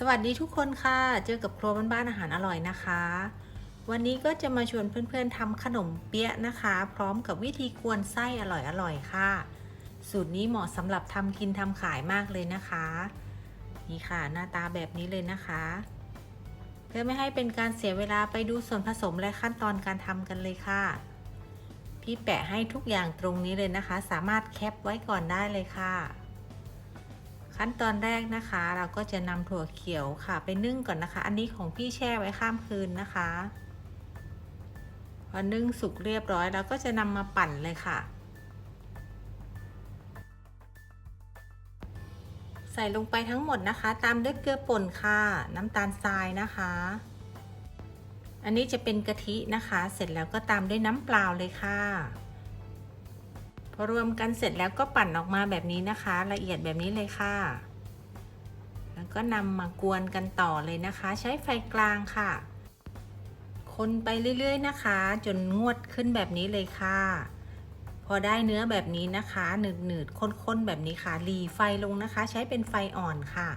สวัสดีทุกคนค่ะ เจอกับครัวบ้านๆอาหารอร่อยนะคะ วันนี้ก็จะมาชวนเพื่อนๆทำขนมเปี๊ยะนะคะ พร้อมกับวิธีกวนไส้อร่อยๆค่ะ สูตรนี้เหมาะสำหรับทำกินทำขายมากเลยนะคะ นี่ค่ะหน้าตาแบบนี้เลยนะคะ เพื่อไม่ให้เป็นการเสียเวลาไปดูส่วนผสมและขั้นตอนการทำกันเลยค่ะ พี่แปะให้ทุกอย่างตรงนี้เลยนะคะ สามารถแคปไว้ก่อนได้เลยค่ะ ขั้นตอนแรกนะคะ เราก็จะนำถั่วเขียวค่ะ ไปนึ่งก่อนนะคะ อันนี้ของพี่แช่ไว้ข้ามคืนนะคะพอนึ่งสุกเรียบร้อยเราก็จะนำมาปั่นเลยค่ะ ใส่ลงไปทั้งหมดนะคะ ตามด้วยเกลือป่นค่ะ น้ำตาลทรายนะคะ อันนี้จะเป็นกะทินะคะ เสร็จแล้วก็ตามด้วยน้ำเปล่าเลยค่ะ รวมกันเสร็จแล้วก็ปั่นออกมาแบบนี้นะคะ ละเอียดแบบนี้เลยค่ะ แล้วก็นำมากวนกันต่อเลยนะคะ ใช้ไฟกลางค่ะ คนไปเรื่อยๆนะคะ จนงวดขึ้นแบบนี้เลยค่ะ พอได้เนื้อแบบนี้นะคะหนืดๆข้นๆแบบนี้ค่ะหลีไฟลงนะคะ ใช้เป็นไฟอ่อนค่ะ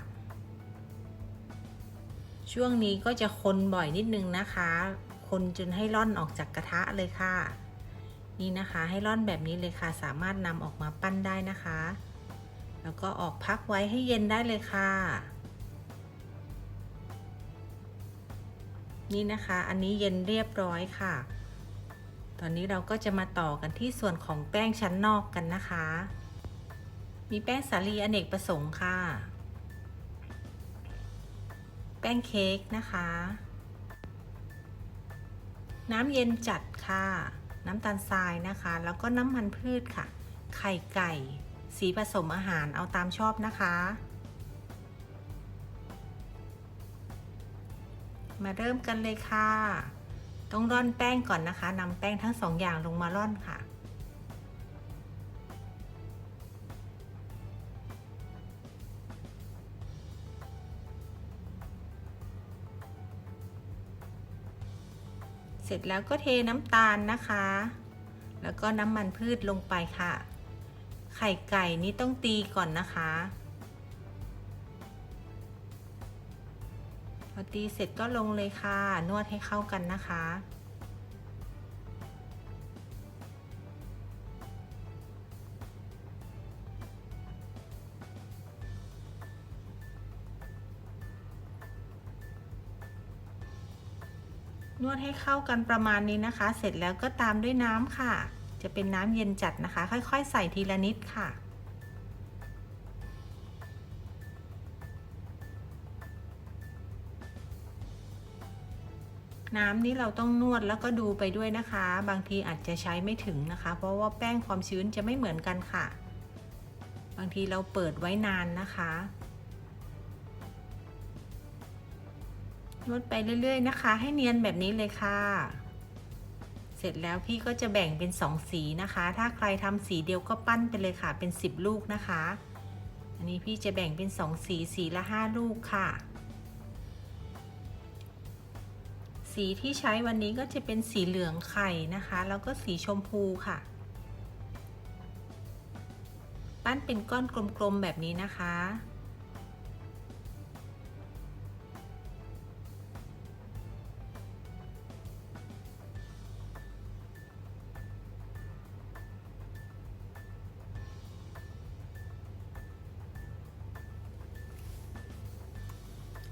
ช่วงนี้ก็จะคนบ่อยนิดนึงนะคะ คนจนให้ร่อนออกจากกระทะเลยค่ะ นี่นะคะ ให้ร่อนแบบนี้เลยค่ะ สามารถนำออกมาปั้นได้นะคะ แล้วก็ออกพักไว้ให้เย็นได้เลยค่ะ นี่นะคะ อันนี้เย็นเรียบร้อยค่ะ ตอนนี้เราก็จะมาต่อกันที่ส่วนของแป้งชั้นนอกกันนะคะ มีแป้งสาลีอเนกประสงค์ค่ะ แป้งเค้กนะคะ น้ำเย็นจัดค่ะ น้ำตาลทรายนะคะ แล้วก็น้ำมันพืชค่ะ ไข่ไก่ สีผสมอาหารเอาตามชอบนะคะ มาเริ่มกันเลยค่ะ ต้องร่อนแป้งก่อนนะคะนำแป้งทั้งสองอย่างลงมาร่อนค่ะ สร็จแล้วก็เทน้ำตาลนะคะ แล้วก็น้ำมันพืชลงไปค่ะ ไข่ไก่นี้ต้องตีก่อนนะคะ พอตีเสร็จก็ลงเลยค่ะ นวดให้เข้ากันนะคะ นวดให้เข้ากันประมาณนี้นะคะ เสร็จแล้วก็ตามด้วยน้ำค่ะ จะเป็นน้ำเย็นจัดนะคะ ค่อย ๆ ใส่ทีละนิดค่ะน้ำนี้เราต้องนวดแล้วก็ดูไปด้วยนะคะ บางทีอาจจะใช้ไม่ถึงนะคะ เพราะว่าแป้งความชื้นจะไม่เหมือนกันค่ะ บางทีเราเปิดไว้นานนะคะ นวดไปเรื่อย ๆ นะคะ ให้เนียนแบบนี้เลยค่ะ เสร็จแล้วพี่ก็จะแบ่งเป็น 2 สีนะคะ ถ้าใครทำสีเดียวก็ปั้นไปเลยค่ะ เป็น 10 ลูกนะคะ อันนี้พี่จะแบ่งเป็น 2 สีสีละ 5 ลูกค่ะ สีที่ใช้วันนี้ก็จะเป็นสีเหลืองไข่นะคะ แล้วก็สีชมพูค่ะ ปั้นเป็นก้อนกลมๆแบบนี้นะคะ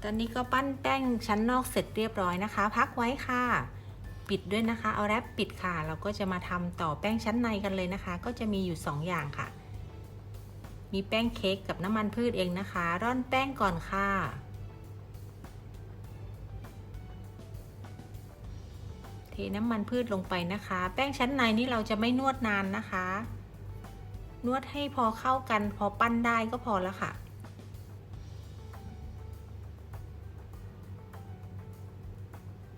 ตอนนี้ก็ปั้นแป้งชั้นนอกเสร็จเรียบร้อยนะคะ พักไว้ค่ะ ปิดด้วยนะคะ เอาแรปปิดค่ะ เราก็จะมาทำต่อแป้งชั้นในกันเลยนะคะ ก็จะมีอยู่ 2 อย่างค่ะ มีแป้งเค้กกับน้ำมันพืชเองนะคะ ร่อนแป้งก่อนค่ะเทน้ำมันพืชลงไปนะคะ แป้งชั้นในนี่เราจะไม่นวดนานนะคะ นวดให้พอเข้ากันพอปั้นได้ก็พอแล้วค่ะ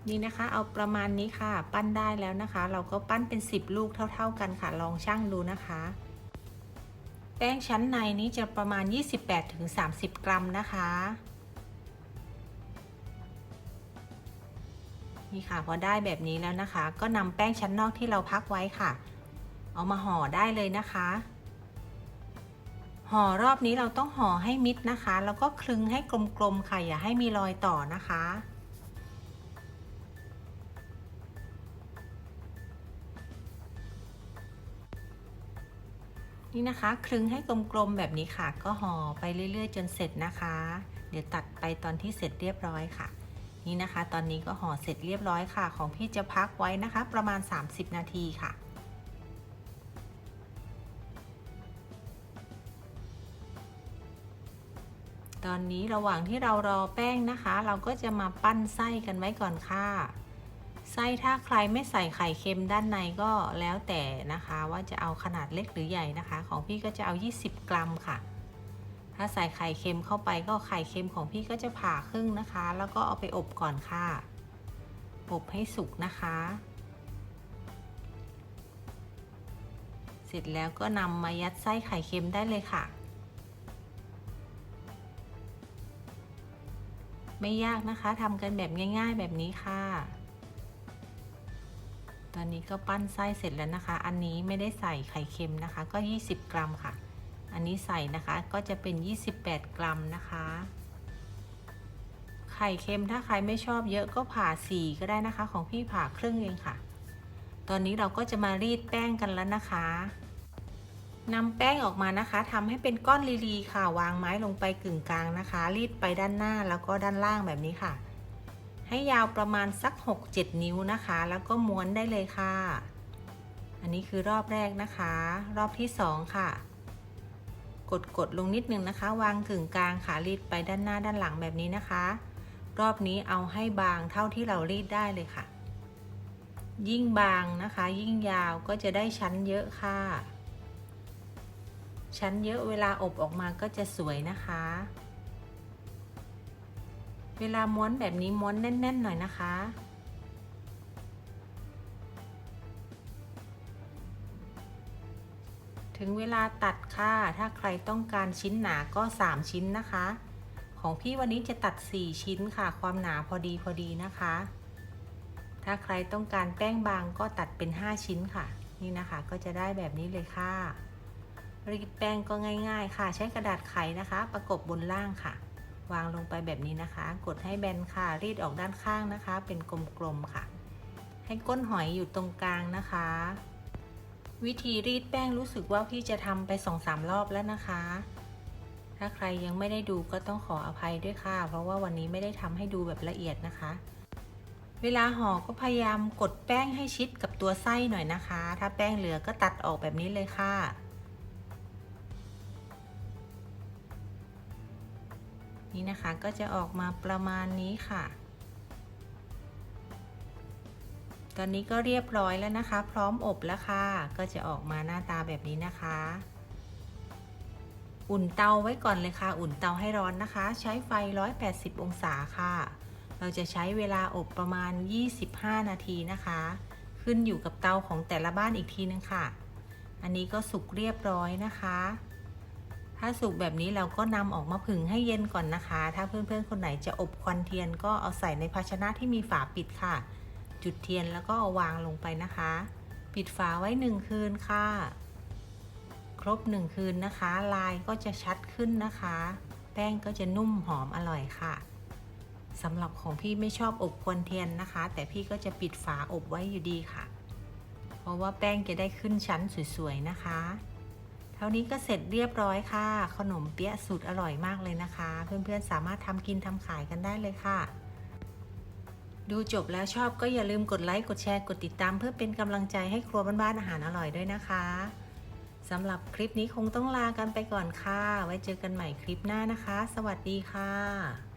นี่นะคะเอาประมาณนี้ค่ะ ปั้นได้แล้วนะคะ เราก็ปั้นเป็น 10 ลูกเท่า ๆกันค่ะ ลองช่างดูนะคะ แป้งชั้นในนี้จะประมาณ 28-30 กรัมนะคะนี่ค่ะพอได้แบบนี้แล้วนะคะ ก็นำแป้งชั้นนอกที่เราพักไว้ค่ะ เอามาห่อได้เลยนะคะ ห่อรอบนี้เราต้องห่อให้มิดนะคะ แล้วก็คลึงให้กลมๆค่ะอย่าให้มีรอยต่อนะคะ นี่นะคะ คลึงให้กลมๆแบบนี้ค่ะ ก็ห่อไปเรื่อย ๆ จนเสร็จนะคะ เดี๋ยวตัดไปตอนที่เสร็จเรียบร้อยค่ะ นี่นะคะ ตอนนี้ก็ห่อเสร็จเรียบร้อยค่ะ ของพี่จะพักไว้นะคะ ประมาณ 30 นาทีค่ะตอนนี้ระหว่างที่เรารอแป้งนะคะ เราก็จะมาปั้นไส้กันไว้ก่อนค่ะ ไส้ถ้าใครไม่ใส่ไข่เค็มด้านในก็แล้วแต่นะคะ ว่าจะเอาขนาดเล็กหรือใหญ่นะคะ ของพี่ก็จะเอา 20 กรัมค่ะ ถ้าใส่ไข่เค็มเข้าไปก็ไข่เค็มของพี่ก็จะผ่าครึ่งนะคะ แล้วก็เอาไปอบก่อนค่ะ อบให้สุกนะคะ เสร็จแล้วก็นำมายัดไส้ไข่เค็มได้เลยค่ะไม่ยากนะคะทำกันแบบง่าย ๆ แบบนี้ค่ะ ตอนนี้ก็ปั้นไส้เสร็จแล้วนะคะ อันนี้ไม่ได้ใส่ไข่เค็มนะคะ ก็ 20 กรัมค่ะ อันนี้ใส่นะคะก็จะเป็น 28 กรัมนะคะ ไข่เค็มถ้าใครไม่ชอบเยอะก็ผ่าสี่ก็ได้นะคะ ของพี่ผ่าครึ่งเองค่ะ ตอนนี้เราก็จะมารีดแป้งกันแล้วนะคะนำแป้งออกมานะคะทำให้เป็นก้อนลีๆค่ะ วางไม้ลงไปกึ่งกลางนะคะ รีดไปด้านหน้าแล้วก็ด้านล่างแบบนี้ค่ะ ให้ยาวประมาณสัก 6-7 นิ้วนะคะ แล้วก็ม้วนได้เลยค่ะ อันนี้คือรอบแรกนะคะ รอบที่ 2 ค่ะ กดกดลงนิดนึงนะคะ วางกึ่งกลางค่ะรีดไปด้านหน้าด้านหลังแบบนี้นะคะ รอบนี้เอาให้บางเท่าที่เรารีดได้เลยค่ะ ยิ่งบางนะคะ ยิ่งยาวก็จะได้ชั้นเยอะค่ะ ชั้นเยอะเวลาอบออกมาก็จะสวยนะคะ เวลาม้วนแบบนี้ม้วนแน่น ๆ หน่อยนะคะ ถึงเวลาตัดค่ะ ถ้าใครต้องการชิ้นหนาก็ 3 ชิ้นนะคะ ของพี่วันนี้จะตัด 4 ชิ้นค่ะ ความหนาพอดีพอดีนะคะ ถ้าใครต้องการแป้งบางก็ตัดเป็น 5 ชิ้นค่ะ นี่นะคะก็จะได้แบบนี้เลยค่ะรีดแป้งก็ง่าย ๆ ค่ะ ใช้กระดาษไขนะคะ ประกบบนล่างค่ะ วางลงไปแบบนี้นะคะ กดให้แบนค่ะ รีดออกด้านข้างนะคะ เป็นกลมๆค่ะ ให้ก้นหอยอยู่ตรงกลางนะคะ วิธีรีดแป้งรู้สึกว่าพี่จะทำไปสองสามรอบแล้วนะคะ ถ้าใครยังไม่ได้ดูก็ต้องขออภัยด้วยค่ะ เพราะว่าวันนี้ไม่ได้ทำให้ดูแบบละเอียดนะคะ เวลาห่อก็พยายามกดแป้งให้ชิดกับตัวไส้หน่อยนะคะ ถ้าแป้งเหลือก็ตัดออกแบบนี้เลยค่ะ นี่นะคะก็จะออกมาประมาณนี้ค่ะ ตอนนี้ก็เรียบร้อยแล้วนะคะ พร้อมอบแล้วค่ะ ก็จะออกมาหน้าตาแบบนี้นะคะ อุ่นเตาไว้ก่อนเลยค่ะ อุ่นเตาให้ร้อนนะคะ ใช้ไฟ 180 องศาค่ะ เราจะใช้เวลาอบประมาณ 25 นาทีนะคะ ขึ้นอยู่กับเตาของแต่ละบ้านอีกทีนึงค่ะ อันนี้ก็สุกเรียบร้อยนะคะ ถ้าสุกแบบนี้เราก็นำออกมาผึ่งให้เย็นก่อนนะคะ ถ้าเพื่อนๆคนไหนจะอบควันเทียนก็เอาใส่ในภาชนะที่มีฝาปิดค่ะ จุดเทียนแล้วก็เอาวางลงไปนะคะ ปิดฝาไว้หนึ่งคืนค่ะ ครบหนึ่งคืนนะคะ ลายก็จะชัดขึ้นนะคะ แป้งก็จะนุ่มหอมอร่อยค่ะสำหรับของพี่ไม่ชอบอบควันเทียนนะคะ แต่พี่ก็จะปิดฝาอบไว้อยู่ดีค่ะ เพราะว่าแป้งจะได้ขึ้นชั้นสวยๆนะคะ ท่านี้ก็เสร็จเรียบร้อยค่ะ ขนมเปี๊ยะสูตรอร่อยมากเลยนะคะ เพื่อนๆสามารถทำกินทำขายกันได้เลยค่ะ ดูจบแล้วชอบก็อย่าลืมกดไลค์กดแชร์กดติดตาม เพื่อเป็นกำลังใจให้ครัวบ้านๆอาหารอร่อยด้วยนะคะสำหรับคลิปนี้คงต้องลากันไปก่อนค่ะ ไว้เจอกันใหม่คลิปหน้านะคะ สวัสดีค่ะ